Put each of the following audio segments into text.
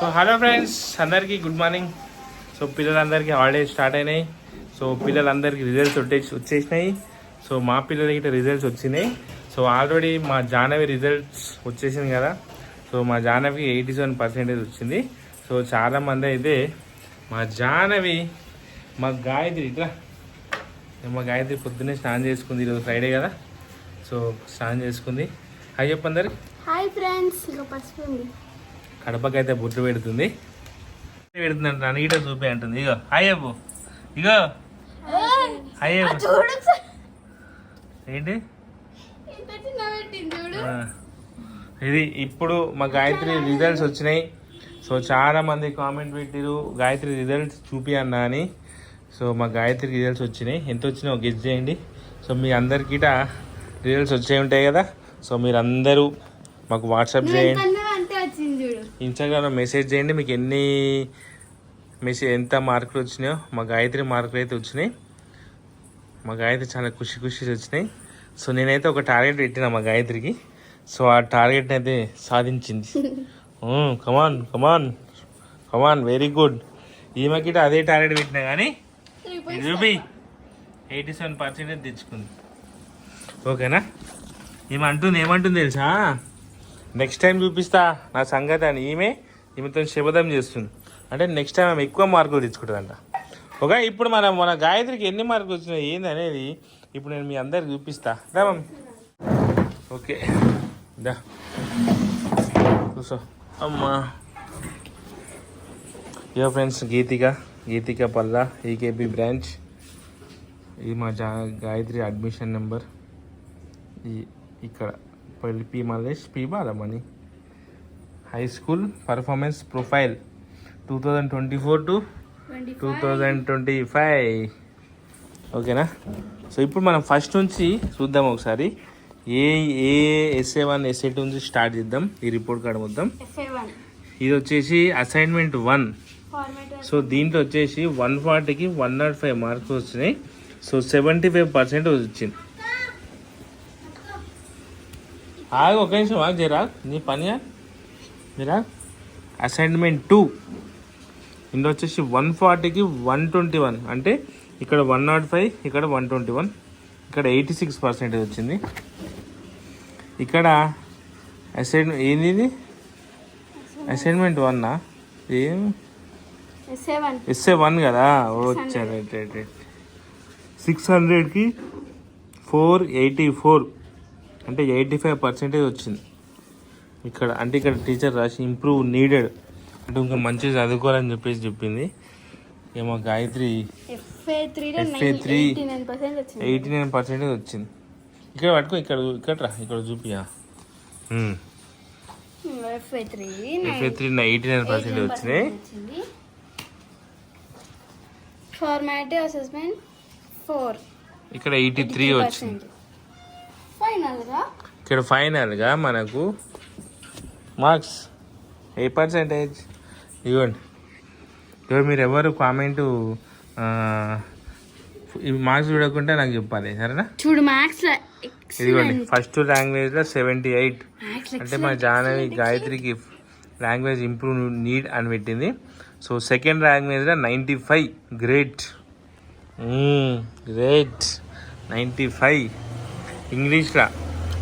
So hello friends అందరికీ good morning so పిల్లలందరికీ holidays start అయినాయి. సో పిల్లలందరికీ రిజల్ట్స్ వచ్చేసి వచ్చేసినాయి. సో మా పిల్లలకి రిజల్ట్స్ వచ్చినాయి. సో ఆల్రెడీ మా జాహ్నవి రిజల్ట్స్ వచ్చేసింది కదా. సో మా జానవికి ఎయిటీ సెవెన్ పర్సెంటేజ్ వచ్చింది. సో చాలామంది అయితే మా జాహ్నవి మా గాయత్రి ఇట్లా. మా గాయత్రి పొద్దున్నే స్నానం చేసుకుంది ఈరోజు ఫ్రైడే కదా. సో స్నానం చేసుకుంది. హాయ్ చెప్పందరు హాయ్ ఫ్రెండ్స్ ఇక పసుపు కడపకైతే బొట్టు పెడుతుంది. పెడుతుంది అంటే నన్ను ఇట చూపి అంటుంది. ఇగో హాయ్ అబ్బు. ఇగో. చూడు ఏంటి. ఇది ఇప్పుడు మా గాయత్రి రిజల్ట్స్ వచ్చినాయి. సో చాలా మంది కామెంట్ పెట్టిరు గాయత్రి రిజల్ట్స్ చూపి అన్నా అని. సో మా గాయత్రి రిజల్ట్స్ వచ్చినాయి. ఎంత వచ్చినాయో గెస్ చేయండి. సో మీ అందరికీట రిజల్ట్స్ వచ్చాయి ఉంటాయి కదా. సో మీరు అందరూ మాకు వాట్సాప్ చేయండి ఎంత అంతే వచ్చింది చూడు ఇన్స్టాగ్రామ్లో మెసేజ్ చేయండి. మీకు ఎన్ని మెసేజ్ ఎంత మార్కులు వచ్చినాయో మా గాయత్రి మార్కులు అయితే వచ్చినాయి. మా గాయత్రి చాలా ఖుషి ఖుషి వచ్చినాయి. సో నేనైతే ఒక టార్గెట్ పెట్టిన మా గాయత్రికి. సో ఆ టార్గెట్ని అయితే సాధించింది. Come on come on come on very good ఈమెకి అదే టార్గెట్ పెట్టినా కానీ చూపి. ఎయిటీ సెవెన్ పర్సెంటేజ్ తెచ్చుకుంది. ఓకేనా? ఈమె అంటుంది ఏమంటుంది తెలుసా? నెక్స్ట్ టైం చూపిస్తా నా సంగతి అని ఈమె ఈమెతో శబదం చేస్తుంది. అంటే నెక్స్ట్ టైం ఆమె ఎక్కువ మార్కులు తెచ్చుకుంటుందంట. ఓకే ఇప్పుడు మనం మన గాయత్రికి ఎన్ని మార్కులు వచ్చినాయి ఏంది అనేది ఇప్పుడు నేను మీ అందరికి చూపిస్తా. దా ఓకే. దా. కూర్చో అమ్మా. ఇయో friends Geethika Geethika Palla EKB branch. ఇది మా జా గాయత్రి అడ్మిషన్ నెంబర్. ఈ ఇక్కడ. P Mallesh P Balamani. High school performance profile two thousand twenty four to two thousand twenty five ఓకేనా సో ఇప్పుడు మనం ఫస్ట్ నుంచి చూద్దాం ఒకసారి. A A SA one SA two నుంచి స్టార్ట్ చేద్దాం. ఈ రిపోర్ట్ కార్డ్ మొత్తం. ఇది వచ్చేసి అసైన్మెంట్ వన్ సో దీంట్లో వచ్చేసి వన్ ఫార్టీకి వన్ నాట్ ఫైవ్ మార్క్స్ వచ్చినాయి. సో సెవెంటీ ఫైవ్ పర్సెంట్ వచ్చింది. ఆగు ఒక నిమిషం ఆగు జరా నీ పనియా మీరా అసైన్మెంట్ టూ ఇందులో వచ్చేసి వన్ ఫార్టీకి వన్ ట్వంటీ వన్ అంటే ఇక్కడ వన్ నాట్ ఫైవ్ ఇక్కడ వన్ ట్వంటీ వన్ ఇక్కడ ఎయిటీ సిక్స్ పర్సెంటేజ్ వచ్చింది. ఇక్కడ అసైన్ ఏంది ఇది అసైన్మెంట్ వన్నా ఏం? ఎస్ఏ వన్ కదా? వచ్చా రైట్ రైట్ రైట్ సిక్స్ హండ్రెడ్కి ఫోర్ ఎయిటీ ఫోర్ అంటే ఎయిటీ ఫైవ్ పర్సెంటేజ్ వచ్చింది. ఇక్కడ అంటే ఇక్కడ టీచర్ రాసి ఇంప్రూవ్ నీడెడ్ అంటే ఇంకా మంచిగా చదువుకోవాలని చెప్పేసి చెప్పింది. ఏమో Gayatri FA three. Eighty nine percentage వచ్చింది. ఇక్కడ పట్టుకో ఇక్కడ ఇక్కడ రా ఇక్కడ చూపియా. FA three three eighty nine percentage వచ్చినాయి. ఫార్మాటివ్ అసెస్మెంట్ ఫోర్ ఇక్కడ ఎయిటీ త్రీ వచ్చింది. ఫైనల్గా ఇక్కడ ఫైనల్గా మనకు మార్క్స్. ఏ పర్సెంటేజ్ ఇవ్వండి. ఇవ్వండి మీరు ఎవరు కామెంట్ మార్క్స్ చూడకుంటే నాకు చెప్పాలి సరేనా? చూడు మ్యాథ్స్ ఇదిగోండి ఫస్ట్ లాంగ్వేజ్లో సెవెంటీ ఎయిట్ అంటే మా జాహ్నవి గాయత్రికి లాంగ్వేజ్ ఇంప్రూవ్ నీడ్ అని పెట్టింది. సో సెకండ్ లాంగ్వేజ్లో ninety five great great ninety five ఇంగ్లీష్లో.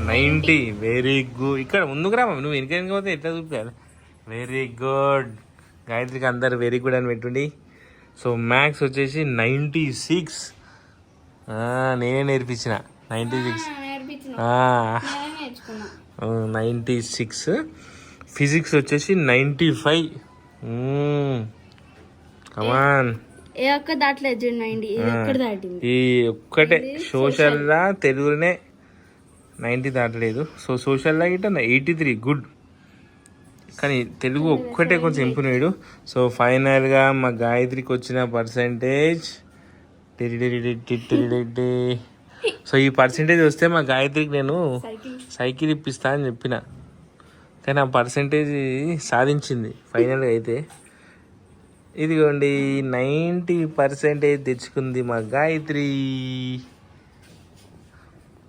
Ninety very good. ఇక్కడ ముందుకు రా నువ్వు వెనక వెనక పోతే ఎట్లా చూపించాలి వెరీ గుడ్. గాయత్రికి అందరు వెరీ గుడ్ అని పెట్టుండి. సో మ్యాథ్స్ వచ్చేసి నైంటీ సిక్స్. నేనే నేర్పించిన. Ninety six. Ninety six. Physics వచ్చేసి నైంటీ ఫైవ్. కమాన్ ఈ ఒక్కటే సోషల్లా తెలుగునే నైంటీ దాటలేదు. సో సోషల్లా గిట్ట ఎయిటీ త్రీ గుడ్. కానీ తెలుగు ఒక్కటే కొంచెం ఇంప్రూవ్ అయ్యాడు. సో ఫైనల్గా మా గాయత్రికి వచ్చిన పర్సంటేజ్ సో ఈ పర్సంటేజ్ వస్తే మా గాయత్రికి నేను సైకిల్ సైకిల్ ఇప్పిస్తా అని చెప్పిన. కానీ ఆ పర్సంటేజ్ సాధించింది. ఫైనల్గా అయితే. ఇదిగోండి నైంటీ పర్సెంటేజ్ తెచ్చుకుంది మా గాయత్రి.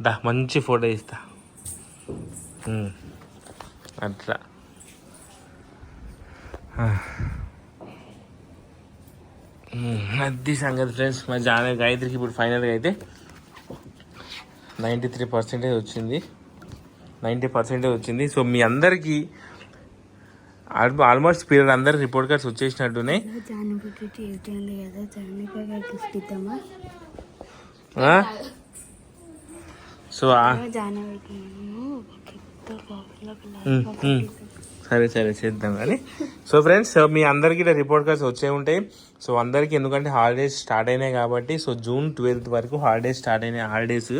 దా మంచి ఫోటో ఇస్తా అట్లా. అది సంగతి ఫ్రెండ్స్ మా జాన గాయత్రికి ఇప్పుడు ఫైనల్గా అయితే నైంటీ త్రీ పర్సెంటేజ్ వచ్చింది. నైంటీ పర్సెంటేజ్ వచ్చింది. సో మీ అందరికీ ఆల్- ఆల్మోస్ట్ పీరియడ్ అందరు రిపోర్ట్ కార్డ్స్ వచ్చేసినట్టున్నాయి జానపి ట్యూస్డే ఉంది కదా జానపి గిఫ్ట్ ఇద్దామా? సో. సరే సరే చేద్దాం కానీ. సో ఫ్రెండ్స్ మీ అందరికీ రిపోర్ట్ కార్డ్స్ వచ్చే ఉంటాయి. సో అందరికీ ఎందుకంటే హాలిడేస్ స్టార్ట్ అయినాయి కాబట్టి సో జూన్ ట్వెల్త్ వరకు హాలిడేస్ స్టార్ట్ అయినాయి హాలిడేస్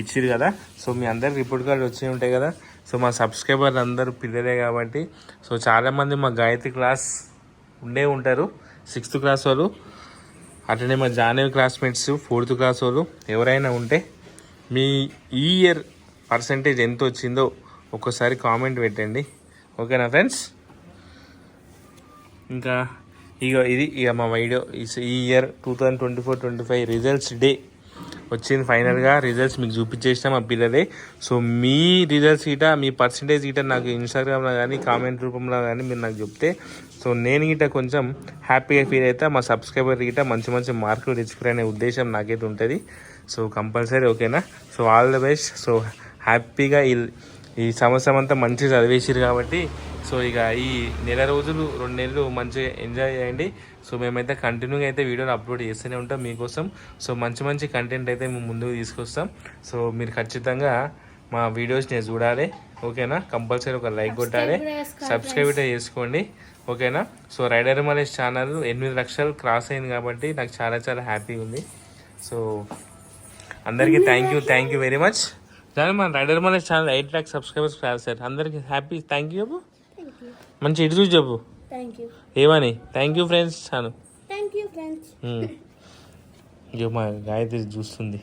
ఇచ్చిరు కదా. సో మీ అందరికి రిపోర్ట్ కార్డు వచ్చే ఉంటాయి కదా. సో మా సబ్స్క్రైబర్ అందరూ పిల్లలే కాబట్టి సో చాలామంది మా గాయత్రి క్లాస్ ఉండే ఉంటారు. సిక్స్త్ క్లాస్ వాళ్ళు. అట్లనే మా జానవి క్లాస్మేట్స్ ఫోర్త్ క్లాస్ వాళ్ళు. ఎవరైనా ఉంటే మీ ఈ ఇయర్ పర్సంటేజ్ ఎంత వచ్చిందో ఒక్కసారి కామెంట్ పెట్టండి. ఓకేనా ఫ్రెండ్స్? ఇంకా ఇక ఇది ఇక మా వీడియో ఈ- year two thousand twenty four twenty five results day వచ్చింది ఫైనల్గా. రిజల్ట్స్ మీకు చూపించేసిన మా పిల్లలే. సో మీ రిజల్ట్స్ ఇట మీ పర్సంటేజ్ ఇట నాకు ఇన్స్టాగ్రామ్లో కానీ కామెంట్ రూపంలో కానీ మీరు నాకు చెప్తే సో నేను గిట కొంచెం హ్యాపీగా ఫీల్ అయితే మా సబ్స్క్రైబర్ గిట మంచి మంచి మార్కులు తెచ్చుకునే ఉద్దేశం నాకైతే ఉంటుంది. సో కంపల్సరీ ఓకేనా so all the best so హ్యాపీగా ఈ ఈ సంవత్సరం అంతా మంచిగా చదివేసారు కాబట్టి సో ఇక ఈ నెల రోజులు రెండు నెలలు మంచిగా ఎంజాయ్ చేయండి. సో మేమైతే కంటిన్యూగా అయితే వీడియోలు అప్లోడ్ చేస్తూనే ఉంటాం మీకోసం. సో మంచి మంచి కంటెంట్ అయితే మేము ముందుకు తీసుకొస్తాం. సో మీరు ఖచ్చితంగా మా వీడియోస్ని చూడాలి ఓకేనా కంపల్సరీ ఒక లైక్ కొట్టాలి. సబ్స్క్రైబ్ అయితే చేసుకోండి ఓకేనా సో రైడర్ మలేష్ ఛానల్ ఎనిమిది లక్షలు క్రాస్ అయింది కాబట్టి నాకు చాలా చాలా హ్యాపీగా ఉంది. సో అందరికీ thank you thank you very much దాని మన rider Malesh channel eight lakh subscribers కాదు సార్ అందరికీ హ్యాపీ థ్యాంక్ యూ చెప్పు మంచి ఇటు చూసి చెప్పు. ఏమని? థ్యాంక్ యూ ఫ్రెండ్స్ చాలు ఫ్రెండ్స్ ఇక మా గాయత్రి చూస్తుంది.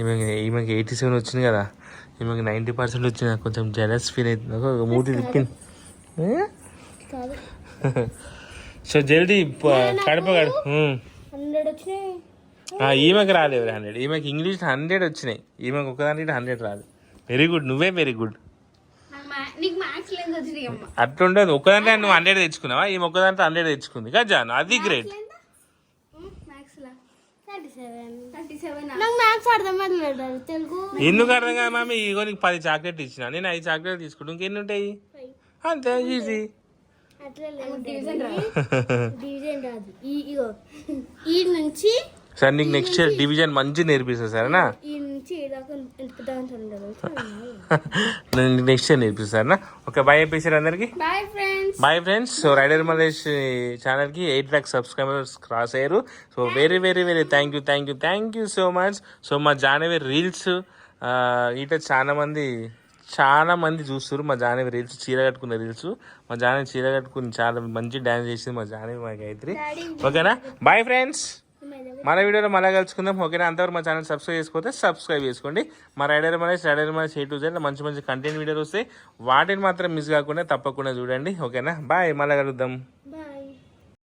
ఈమెకి ఈమెకి ఎయిటీ సెవెన్ వచ్చింది కదా. ఈమెకి నైంటీ పర్సెంట్ వచ్చింది. నాకు కొంచెం జెలస్ ఫీల్ అవుతుంది ఒక మూతి తిప్పింది. ఏ? కాదు. సో జల్దీ ప- కడప ఈమెకి రాలేదు హండ్రెడ్. ఈమెకి ఇంగ్లీష్ హండ్రెడ్ వచ్చినాయి. ఈమెకి ఒకదానికి హండ్రెడ్ రాదు. వెరీ గుడ్ నువ్వే వెరీ గుడ్ అట్లుండదు. ఒక్కదాంట్లో నువ్వు హండ్రెడ్ తెచ్చుకున్నావా? ఈమె ఒక్కదాంట్లో హండ్రెడ్ తెచ్చుకుంది. కదా జాను? అది గ్రేట్ ఎందుకు అర్థం కాదు మామ? ఇగో నీకు పది చాక్లెట్ ఇచ్చిన. నేను ఐదు చాక్లెట్ తీసుకుంటా. ఇంకెన్ని ఉంటాయి? అంతే ఈజీ డివిజన్ డివిజన్ రాదు. ఈ నుంచి సార్ నీకు నెక్స్ట్ ఇయర్ డివిజన్ మంచి నేర్పిస్తా సరేనా నేను నెక్స్ట్ ఇయర్ నేర్పిస్తా సరేనా ఓకే బాయ్ చెప్పేసారు అందరికి. Bye friends bye friends so rider Malesh ఛానల్కి ఎయిట్ ల్యాక్ సబ్స్క్రైబర్స్ క్రాస్ అయ్యారు. So very very very thank you thank you thank you so much so మా జానవి రీల్స్ ఇట చాలా మంది చాలా మంది చూస్తారు మా జానవి రీల్స్ చీర కట్టుకున్న రీల్స్ మా జానవి చీర కట్టుకుని చాలా మంచి డ్యాన్స్ చేసింది మా జానవి మా గాయత్రి. ఓకేనా బాయ్ ఫ్రెండ్స్ మన వీడియోలో మళ్ళీ కలుసుకుందాం. ఓకేనా? అంతవరకు మా ఛానల్ సబ్స్క్రైబ్ చేసుకోతే సబ్స్క్రైబ్ చేసుకోండి. మా rider money rider Malesh A to Z మంచి మంచి కంటెంట్ వీడియోలు వస్తాయి. వాటిని మాత్రం మిస్ కాకుండా తప్పకుండా చూడండి. ఓకేనా? బాయ్ మళ్ళీ కలుద్దాం.